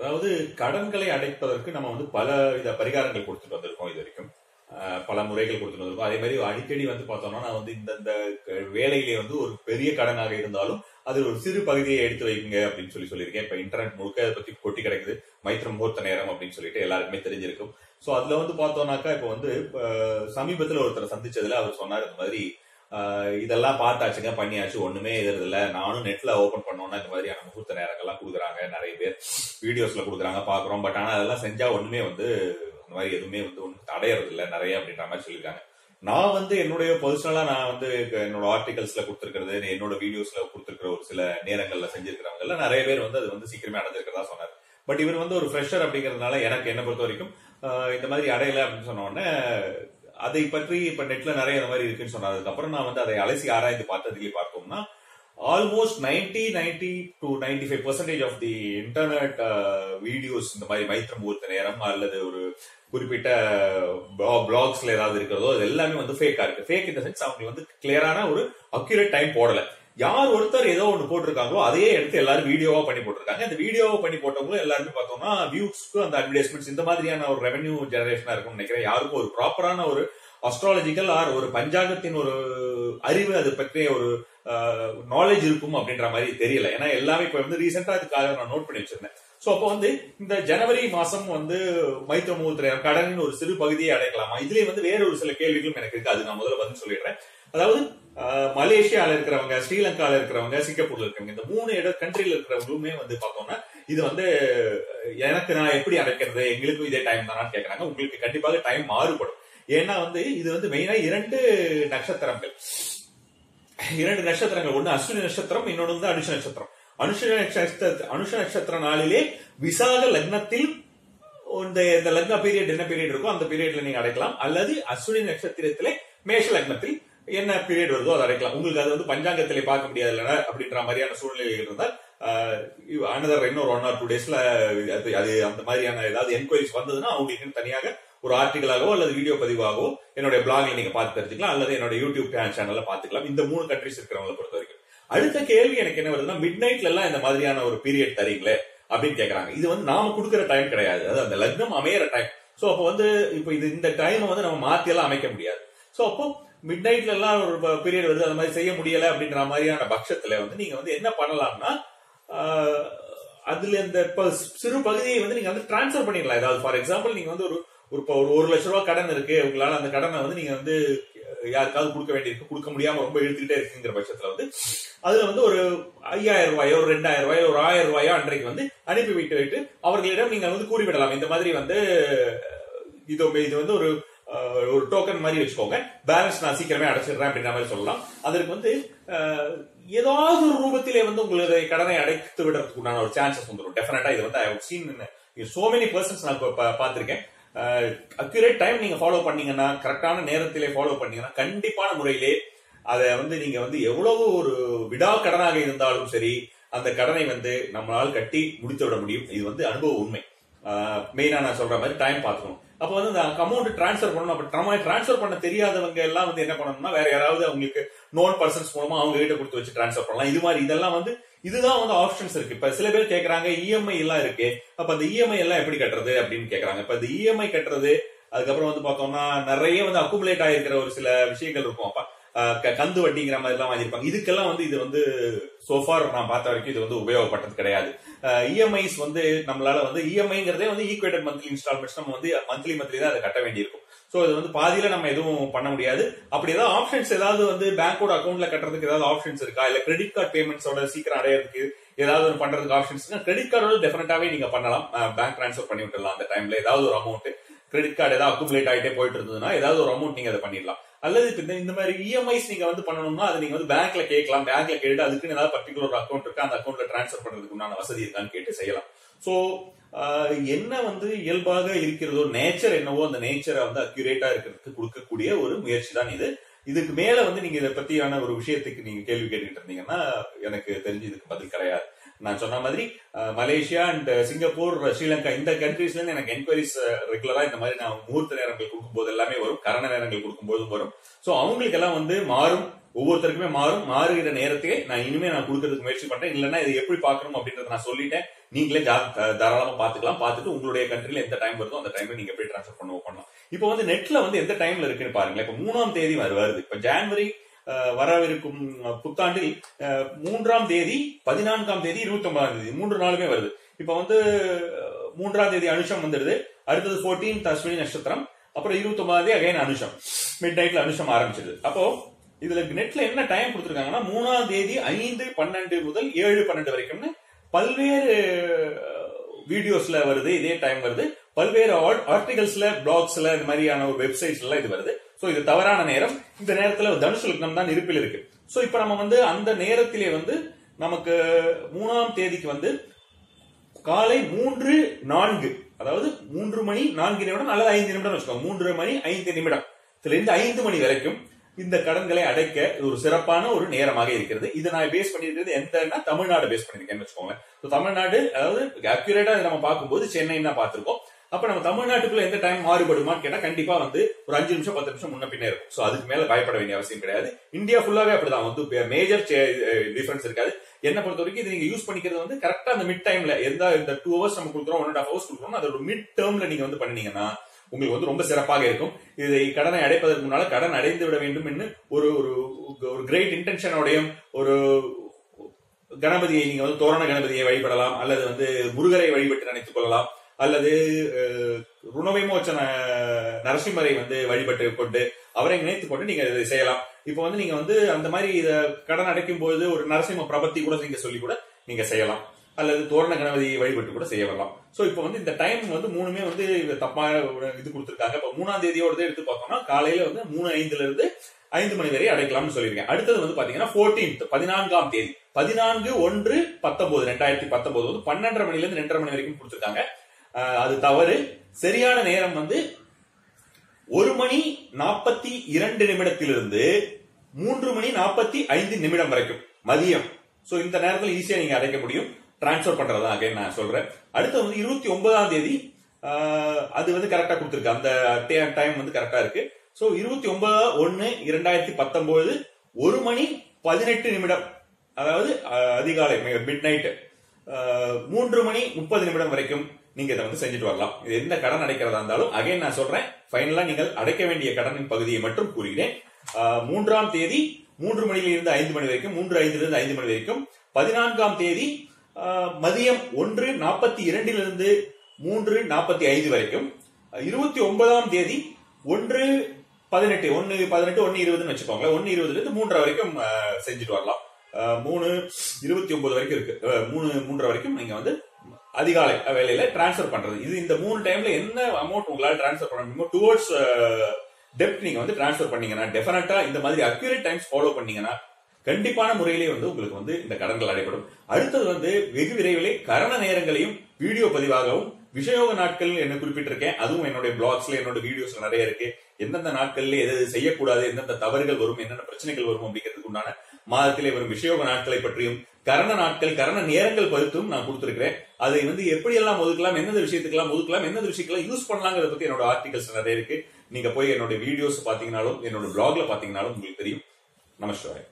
அதாவது கடன்களை அடைப்பதற்கு நம்ம வந்து பல வித பரிகாரங்கள் கொடுத்துட்டு வந்திருக்கோம் இது வரைக்கும். பல முறைகள் கொடுத்துட்டு வந்திருக்கோம். அதே மாதிரி அடிக்கடி வந்து பார்த்தோம்னா நான் வந்து இந்த வேலையிலே வந்து ஒரு பெரிய கடனாக இருந்தாலும் அது ஒரு சிறு பகுதியை எடுத்து வைக்குங்க அப்படின்னு சொல்லி சொல்லியிருக்கேன். இப்ப இன்டர்நெட் முழுக்க அதை பத்தி கொட்டி கிடைக்குது. மைத்திரம் முகூர்த்த நேரம் அப்படின்னு சொல்லிட்டு எல்லாருக்குமே தெரிஞ்சிருக்கும். ஸோ அதுல வந்து பார்த்தோம்னாக்கா இப்போ வந்து சமீபத்தில் ஒருத்தரை சந்திச்சதுல அவர் சொன்னார் இந்த மாதிரி இதெல்லாம் பார்த்தாச்சுங்க பண்ணியாச்சு. ஒண்ணுமே எதிர்து நானும் நெட்ல ஓபன் பண்ணோம்னா இந்த மாதிரியான முகூர்த்த நேரங்கள்லாம் கொடுக்குறாங்க நிறைய பேர் வீடியோஸ்ல கொடுக்குறாங்க பாக்குறோம் பட் ஆனா அதெல்லாம் செஞ்சா ஒண்ணுமே வந்து அந்த மாதிரி எதுவுமே வந்து ஒன்றும் தடையறது இல்லை நிறைய அப்படின்ற மாதிரி சொல்லியிருக்காங்க. நான் வந்து என்னுடைய பர்சனலா நான் வந்து என்னோட ஆர்டிகல்ஸ்ல கொடுத்துருக்கிறது என்னோட வீடியோஸ்ல கொடுத்துருக்கிற ஒரு சில நேரங்கள்ல செஞ்சிருக்கிறவங்க எல்லாம் நிறைய பேர் வந்து அது வந்து சீக்கிரமே அடைஞ்சிருக்கிறதா சொன்னார். பட் இவர் வந்து ஒரு ஃப்ரெஷர் அப்படிங்கிறதுனால எனக்கு என்ன பொறுத்த வரைக்கும் இந்த மாதிரி அடையலை அப்படின்னு சொன்ன உடனே அதை பற்றி இப்ப நெட்ல நிறைய இந்த மாதிரி இருக்குன்னு சொன்னதுக்கு அப்புறம் நான் வந்து அதை அலசி ஆராய்ந்து பார்த்ததுலேயே பார்த்தோம்னா almost ninety ninety to ninety five percentage of the internet videos இந்த மாதிரி மைத்திரம் ஊர்த்த நேரம் அல்லது ஒரு குறிப்பிட்ட பிளாக்ஸ்ல ஏதாவது இருக்கிறதோ அது எல்லாமே வந்து ஃபேக்கா இருக்கு. ஃபேக் இந்த சென்ஸ் அவங்க வந்து கிளியரான ஒரு அக்யூரேட் டைம் போடலை. யார் ஒருத்தர் ஏதோ ஒன்று போட்டிருக்காங்களோ அதையே எடுத்து எல்லாரும் வீடியோவா பண்ணி போட்டிருக்காங்க. அந்த வீடியோவா பண்ணி போட்டவங்களும் எல்லாருமே பார்த்தோம்னா வியூஸ்க்கு அந்த அட்வர்டைஸ்மெண்ட்ஸ் இந்த மாதிரியான ஒரு ரெவன்யூ ஜெனரேஷனா இருக்கும்னு நினைக்கிறேன். யாருக்கும் ஒரு ப்ராப்பரான ஒரு அஸ்ட்ராலஜிக்கல் ஆர் ஒரு பஞ்சாங்கத்தின் ஒரு அறிவு அது பற்றிய ஒரு நாலேஜ் இருக்கும் அப்படின்ற மாதிரி தெரியல. ஏன்னா எல்லாமே இப்போ வந்து ரீசெண்டா அதுக்காக நான் நோட் பண்ணி வச்சிருந்தேன். ஸோ அப்போ வந்து இந்த ஜனவரி மாசம் வந்து மைத்திர முகூர்த்த கடனின் ஒரு சிறு பகுதியை அடைக்கலாமா இதுலயே வந்து வேற ஒரு சில கேள்விகளும் எனக்கு இருக்கு. அது நான் முதல்ல பதில் சொல்லிடுறேன். அதாவது மலேசியால இருக்கிறவங்க ஸ்ரீலங்கால இருக்கிறவங்க சிங்கப்பூர்ல இருக்கிறவங்க இந்த மூணு இட கண்ட்ரில இருக்கிறவங்களுமே வந்து பார்த்தோம்னா இது வந்து எனக்கு நான் எப்படி அடைக்கிறது எங்களுக்கும் இதே டைம் தானான்னு கேக்குறாங்க. உங்களுக்கு கண்டிப்பாக டைம் மாறுபடும். ஏன்னா வந்து இது வந்து மெயினா இரண்டு நட்சத்திரங்கள். இரண்டு நட்சத்திரங்கள். ஒண்ணு அஸ்வினி நட்சத்திரம் இன்னொன்னு வந்து அனுஷ நட்சத்திரம். அனுஷ நட்சத்திர அனுஷ நட்சத்திர நாளிலே விசாக லக்னத்தில் இந்த இந்த லக்ன பீரியட் என்ன பீரியட் இருக்கோ அந்த பீரியட்ல நீங்க அடைக்கலாம். அல்லது அஸ்வினி நட்சத்திரத்திலே மேஷ லக்னத்தில் என்ன பீரியட் வருதோ அதை அடைக்கலாம். உங்களுக்கு அது வந்து பஞ்சாங்கத்திலே பார்க்க முடியாது இல்லைன்னா அப்படின்ற மாதிரியான சூழ்நிலை இருந்தால் அனதர் இன்னொரு ஒன் ஆர் டூ டேஸ்ல அது அது அந்த மாதிரியான ஏதாவது என்கொயரிஸ் வந்ததுன்னா அவங்களுக்கு தனியாக ஒரு ஆர்டிகலாகவோ அல்லது வீடியோ பதிவாகவோ என்னுடைய பிளாக்ல நீங்க பார்த்து தெரிஞ்சுக்கலாம். அல்லது என்னோட யூடியூப் சேனல்ல பாத்துக்கலாம் இந்த மூணு கண்ட்ரிஸ் இருக்கிறவங்களை பொறுத்த வரைக்கும். அடுத்த கேள்வி எனக்கு என்ன வருதுன்னா மிட் நைட்ல எல்லாம் இந்த மாதிரியான ஒரு பீரியட் தரீங்களே அப்படின்னு கேட்கறாங்க இது வந்து நாம கொடுக்குற டைம் கிடையாது. அதாவது அந்த லக்னம் அமையிற டைம் ஸோ அப்போ வந்து இப்போ இது இந்த டைமை வந்து நம்ம மாத்தி எல்லாம் அமைக்க முடியாது. சோ அப்போ மிட் நைட்ல எல்லாம் ஒரு பீரியட் வருது அந்த மாதிரி செய்ய முடியல அப்படின்ற மாதிரியான பட்சத்துல வந்து நீங்க வந்து என்ன பண்ணலாம்னா அதுல இந்த சிறு பகுதியை வந்து நீங்க வந்து டிரான்ஸ்ஃபர் பண்ணிடலாம். ஏதாவது ஃபார் எக்ஸாம்பிள் நீங்க வந்து ஒரு ஒரு ஒரு ஒரு லட்ச ரூபா கடன் இருக்கு. உங்களால அந்த கடனை வந்து நீங்க வந்து யாருக்காவது கொடுக்க வேண்டியிருக்கு. கொடுக்க முடியாம ரொம்ப இழுத்துக்கிட்டே இருக்குங்கிற பட்சத்துல வந்து அதுல வந்து ஒரு ஐயாயிரம் ரூபாயோ ஒரு ரெண்டாயிரம் ரூபாயோ ஒரு ஆயிரம் ரூபாயோ அன்றைக்கு வந்து அனுப்பி விட்டு விட்டு அவர்களிடம் நீங்க வந்து கூறிவிடலாம். இந்த மாதிரி வந்து இது இது வந்து ஒரு ஒரு டோக்கன் மாதிரி வச்சுக்கோங்க. பேலன்ஸ் நான் சீக்கிரமே அடைச்சிடுறேன் அப்படின்ற மாதிரி சொல்லலாம். அதற்கு வந்து ஏதாவது ஒரு ரூபத்திலே வந்து உங்களுடைய கடனை அடைத்து விடுறதுக்கு உண்டான ஒரு சான்சஸ் வந்துடும். டெஃபினட்டா இது வந்து I seen so many persons நான் பார்த்திருக்கேன். அக்யூரேட் டைம் நீங்க ஃபாலோ பண்ணீங்கன்னா கரெக்டான நேரத்திலே ஃபாலோ பண்ணீங்கன்னா கண்டிப்பான முறையிலே அதை வந்து நீங்க வந்து எவ்வளவு ஒரு விடா கடனாக இருந்தாலும் சரி அந்த கடனை வந்து நம்மளால் கட்டி முடித்து விட முடியும். இது வந்து அனுபவ உண்மை. மெயினா நான் சொல்ற மாதிரி டைம் பார்த்துக்கணும். அப்போ வந்து அந்த அமௌண்ட் டிரான்ஸ்ஃபர் பண்ணணும். அப்போ நம்ம டிரான்ஸ்ஃபர் பண்ண தெரியாதவங்க எல்லாம் வந்து என்ன பண்ணணும்னா வேற யாராவது அவங்களுக்கு நோன் பர்சன்ஸ் மூலமா அவங்க கிட்ட கொடுத்து வச்சு டிரான்ஸ்ஃபர் பண்ணலாம். இது மாதிரி இதெல்லாம் வந்து இதுதான் வந்து ஆப்ஷன்ஸ் இருக்கு. இப்ப சில பேர் கேட்கறாங்க இஎம்ஐ எல்லாம் இருக்கு. அப்ப அந்த இஎம்ஐ எல்லாம் எப்படி கட்டுறது அப்படின்னு கேட்கறாங்க இப்ப இந்த இஎம்ஐ கட்டுறது அதுக்கப்புறம் வந்து பார்த்தோம்னா நிறைய வந்து அக்குமுலேட் ஆயிருக்கிற ஒரு சில விஷயங்கள் இருக்கும். அப்ப க- கந்து வட்டிங்கிற மாதிரி எல்லாம் வாங்கியிருப்பாங்க. இதுக்கெல்லாம் வந்து இது வந்து சோஃபார் நான் பார்த்த வரைக்கும் இது வந்து உபயோகப்பட்டது கிடையாது. இஎம்ஐஸ் வந்து நம்மளால வந்து இஎம்ஐங்கிறதே வந்து ஈக்குவேட்டட் மந்த்லி இன்ஸ்டால்மெண்ட்ஸ் நம்ம வந்து மந்த்லி மந்த்லி தான் அதை கட்ட வேண்டியிருக்கும். ஸோ இது வந்து பாதியில நம்ம எதுவும் பண்ண முடியாது. அப்படி ஏதாவது ஆப்ஷன்ஸ் ஏதாவது வந்து பேங்கோட அக்கௌண்ட்ல கட்டுறதுக்கு ஏதாவது ஆப்ஷன்ஸ் இருக்கா? இல்ல கிரெடிட் கார்டு பேமெண்ட்ஸோட சீக்கிரம் அடையிறதுக்கு ஏதாவது ஒரு பண்றதுக்கு ஆப்ஷன்ஸ் கிரெடிட் கார்டோட டெஃபினட்டாவே நீங்க பண்ணலாம். பேங்க் ட்ரான்ஸ்ஃபர் பண்ணி விட்டுலாம் அந்த டைம்ல ஏதாவது ஒரு அமௌண்ட் கிரெடிட் கார்டு ஏதாவது அக்குமுலேட் ஆகிட்டே போயிட்டு இருந்ததுன்னா ஏதாவது ஒரு அமௌண்ட் நீங்க அதை பண்ணிடலாம். அல்லது இப்போ இந்த- மாதிரி இஎம்ஐஸ் நீங்க வந்து பண்ணணும்னா அது நீங்க வந்து பேங்க்ல கேட்கலாம். பேங்க்ல கேட்டு அதுக்குன்னு ஏதாவது பர்டிகுலர் அக்கௌண்ட் இருக்கு? அந்த அக்கௌண்ட்ல ட்ரான்ஸ்ஃபர் பண்றதுக்கு உண்டான வசதி இருக்கான்னு கேட்டு செய்யலாம். சோ என்ன வந்து இயல்பாக இருக்கிறதோ நேச்சர் என்னவோ அந்த நேச்சரை வந்து அக்யூரேட்டா இருக்கிறதுக்கு கொடுக்கக்கூடிய ஒரு முயற்சி தான் இது. இதுக்கு மேல வந்து நீங்க இதை பத்தியான ஒரு விஷயத்துக்கு நீங்க கேள்வி கேட்டுட்டு இருந்தீங்கன்னா எனக்கு தெரிஞ்சு இதுக்கு பதில் கிடையாது. நான் சொன்ன மாதிரி மலேசியா அண்ட் சிங்கப்பூர் ஸ்ரீலங்கா இந்த கண்ட்ரீஸ்ல இருந்து எனக்கு என்கொயரிஸ் ரெகுலரா இந்த மாதிரி நான் முகூர்த்த நேரங்கள் கொடுக்கும்போது எல்லாமே வரும். கரண நேரங்கள் கொடுக்கும்போதும் வரும். சோ அவங்களுக்கு எல்லாம் வந்து மாறும். ஒவ்வொருத்தருக்குமே மாறும். மாறுகிற நேரத்தையே நான் இனிமே நான் கொடுக்கறதுக்கு முயற்சி பண்றேன். இல்லைன்னா இது எப்படி பார்க்கணும் அப்படின்றத நான் சொல்லிட்டேன். நீங்களே தாராளமா பாத்துக்கலாம் பார்த்துட்டு உங்களுடைய கண்ட்ரில எந்த டைம் வருதோ அந்த டைம்ல நீங்க எப்படி ட்ரான்ஸ்ஃபர் பண்ணுவோம் பண்ணலாம். இப்போ வந்து நெட்ல வந்து எந்த டைம்ல இருக்குன்னு பாருங்களேன். இப்போ மூணாம் தேதி வருது. இப்போ ஜான்வரி வரவிருக்கும் புத்தாண்டில் மூன்றாம் தேதி பதினான்காம் தேதி இருபத்தி ஒன்பதாம் தேதி மூன்று நாளுமே வருது. இப்போ வந்து மூன்றாம் தேதி அனுஷம் வந்துடுது. அடுத்தது 14 அஸ்வினி நட்சத்திரம். அப்புறம் இருபத்தி ஒன்பதாம் தேதி அகைன் அனுஷம். மிட் நைட்ல அனுஷம் ஆரம்பிச்சிடுது. அப்போ இதுல நெட்ல என்ன டைம் கொடுத்துருக்காங்கன்னா மூணாம் தேதி ஐந்து பன்னெண்டு முதல் ஏழு பன்னெண்டு வரைக்கும்னு பல்வேறு வீடியோஸ்ல வருது. இதே டைம் வருது. பல்வேறு ஆர்டிகல்ஸ்ல பிளாக்ஸ்ல இந்த மாதிரியான ஒரு வெப்சைட்ஸ்ல இது வருது. சோ இது தவறான நேரம். இந்த நேரத்துல தனுஷ் லக்னம் தான் இருப்பில் இருக்கு. சோ இப்ப நம்ம வந்து அந்த நேரத்திலே வந்து நமக்கு மூணாம் தேதிக்கு வந்து காலை மூன்று நான்கு அதாவது மூன்று மணி நான்கு நிமிடம் அல்லது ஐந்து நிமிடம் வச்சுக்கோங்க. மூன்று மணி ஐந்து நிமிடம். இதுல இருந்து ஐந்து மணி வரைக்கும் இந்த கடன்களை அடைக்க இது ஒரு சிறப்பான ஒரு நேரமாக இருக்கிறது. இதை நான் பேஸ் பண்ணிருக்கிறது எந்தன்னா தமிழ்நாடு பேஸ் பண்ணிருக்கேன்னு வச்சுக்கோங்க தமிழ்நாடு அதாவது அக்யூரேட்டா நம்ம பார்க்கும்போது சென்னை தான் பார்த்திருக்கோம். அப்ப நம்ம தமிழ்நாட்டுக்குள்ள எந்த டைம் மாறுபடுமான்னு கேட்டா கண்டிப்பா வந்து ஒரு அஞ்சு நிமிஷம் பத்து நிமிஷம் முன்ன பின்னே இருக்கும். சோ அதுக்கு மேல பயப்பட வேண்டிய அவசியம் கிடையாது. இந்தியா ஃபுல்லாவே அப்படிதான். வந்து மேஜர் டிஃபரன்ஸ் eh, இருக்காது. என்ன பொறுத்த வரைக்கும் இது நீங்க யூஸ் பண்ணிக்கிறது வந்து கரெக்டா அந்த மிட் டைம்ல எந்த இந்த டூ ஹவர்ஸ் நம்ம கொடுக்குறோம் ஒன் அண்ட் ஹவர்ஸ் கொடுக்குறோம் அதோட மிட் டேர்ம்ல நீங்க வந்து பண்ணீங்கன்னா உங்களுக்கு வந்து ரொம்ப சிறப்பாக இருக்கும். இதை கடனை அடைப்பதற்கு முன்னால கடன் அடைந்து விட வேண்டும் என்று ஒரு ஒரு ஒரு கிரேட் இன்டென்ஷனோடையும் ஒரு கணபதியை நீங்க வந்து தோரண கணபதியை வழிபடலாம். அல்லது வந்து முருகரை வழிபட்டு நினைத்துக் கொள்ளலாம். அல்லது ருணவிமோச்சன நரசிம்மரை வந்து வழிபட்டு கொண்டு அவரை நினைத்துக் கொண்டு நீங்க இதை செய்யலாம். இப்போ வந்து நீங்க வந்து அந்த மாதிரி இதை கடன் அடைக்கும் போது ஒரு நரசிம்ம பிரபத்தி கூட நீங்க சொல்லி கூட நீங்க செய்யலாம். அல்லது தோரண கணபதி வழிபட்டு கூட செய்ய வரலாம். சோ இப்போ வந்து இந்த டைம் வந்து மூணுமே வந்து இது இது கொடுத்துருக்காங்க. இப்போ மூணாம் தேதியோட எடுத்து பார்த்தோம்னா காலையில வந்து மூணு ஐந்துல இருந்து ஐந்து மணி வரை அடைக்கலாம்னு சொல்லியிருக்கேன். அடுத்தது வந்து பாத்தீங்கன்னா 14th பதினான்காம் தேதி. பதினான்கு ஒன்று பத்தொன்பது ரெண்டாயிரத்தி பத்தொன்பது வந்து பன்னெண்டரை மணில இருந்து ரெண்டரை மணி வரைக்கும் கொடுத்துருக்காங்க. அது தவறு. சரியான நேரம் வந்து ஒரு மணி நாற்பத்தி இரண்டு நிமிடத்திலிருந்து மூன்று மணி நாற்பத்தி ஐந்து நிமிடம் வரைக்கும் மதியம். சோ இந்த நேரத்தில் ஈஸியா நீங்க அடைக்க முடியும். டிரான்ஸ்ஃபர் பண்றதா அகைன் நான் சொல்றேன். அடுத்து வந்து இருபத்தி ஒன்பதாம் தேதி ஆஹ், அது வந்து கரெக்டா கொடுத்துருக்கு. அந்த டைம் வந்து கரெக்டா இருக்கு. சோ இருபத்தி ஒன்பது ஒன்னு இரண்டாயிரத்தி பத்தொன்பது ஒரு மணி பதினெட்டு நிமிடம். அதாவது அதிகாலை மிட் நைட் மூன்று மணி முப்பது நிமிடம் வரைக்கும் நீங்க இதை வந்து செஞ்சுட்டு வரலாம். இது எந்த கடன் அடைக்கிறதா இருந்தாலும் அகைன் நான் சொல்றேன் ஃபைனலா நீங்கள் அடைக்க வேண்டிய கடனின் பகுதியை மட்டும் கூறுகிறேன். மூன்றாம் தேதி மூன்று மணியிலிருந்து ஐந்து மணி வரைக்கும் மூன்று ஐந்திலிருந்து ஐந்து மணி வரைக்கும். பதினான்காம் தேதி மதியம் ஒன்று நாற்பத்தி இரண்டிலிருந்து மூன்று நாற்பத்தி ஐந்து வரைக்கும். இருபத்தி ஒன்பதாம் தேதி ஒன்று பதினெட்டு ஒன்று பதினெட்டு ஒன்று இருபதுன்னு வச்சுக்கோங்களேன். ஒன்று இருபதுலேருந்து மூன்றரை வரைக்கும் செஞ்சுட்டு வரலாம். மூணு இருபத்தி ஒன்பது வரைக்கும் இருக்கு. மூணு மூன்றரை வரைக்கும் நீங்கள் வந்து அதிகாலை வேலையில டிரான்ஸ்ஃபர் பண்றது. இது இந்த மூணு டைம்ல என்ன அமௌண்ட் உங்களால் டிரான்ஸ்ஃபர் பண்ண முடியுமோ டுவோர்ட்ஸ் டெப்ட் uh, நீங்க வந்து டிரான்ஸ்ஃபர் பண்ணீங்கன்னா டெஃபினட்டா இந்த மாதிரி அக்யூரேட் டைம்ஸ் ஃபாலோ பண்ணீங்கன்னா கண்டிப்பான முறையிலே வந்து உங்களுக்கு வந்து இந்த கடன்கள் அடைபடும். அடுத்தது வந்து வெகு விரைவிலே கரண நேரங்களையும் வீடியோ பதிவாகவும் விஷயோக நாட்கள் என்ன குறிப்பிட்டிருக்கேன் அதுவும் என்னுடைய பிளாக்ஸ்ல என்னோட வீடியோஸ் நிறைய இருக்கு. எந்தெந்த நாட்கள்ல எது எது செய்யக்கூடாது எந்தெந்த தவறுகள் வரும் என்னென்ன பிரச்சனைகள் வரும் அப்படிங்கிறதுக்கு உண்டான மாதத்திலே வரும் விஷயோக நாட்களை பற்றியும் கரண நாட்கள் கரண நேரங்கள் பற்றியும் நான் கொடுத்துருக்கிறேன். அதை வந்து எப்படியெல்லாம் ஒதுக்கலாம் எந்தெந்த விஷயத்துக்கெல்லாம் ஒதுக்கலாம் எந்தெந்த விஷயத்துக்கெல்லாம் யூஸ் பண்ணலாங்கிறத பத்தி என்னோட ஆர்டிகல்ஸ் நிறைய இருக்கு. நீங்க போய் என்னோட வீடியோஸ் பாத்தீங்கன்னாலும் என்னோட பிளாக்ல பாத்தீங்கன்னாலும் உங்களுக்கு தெரியும். நமஸ்காரம்.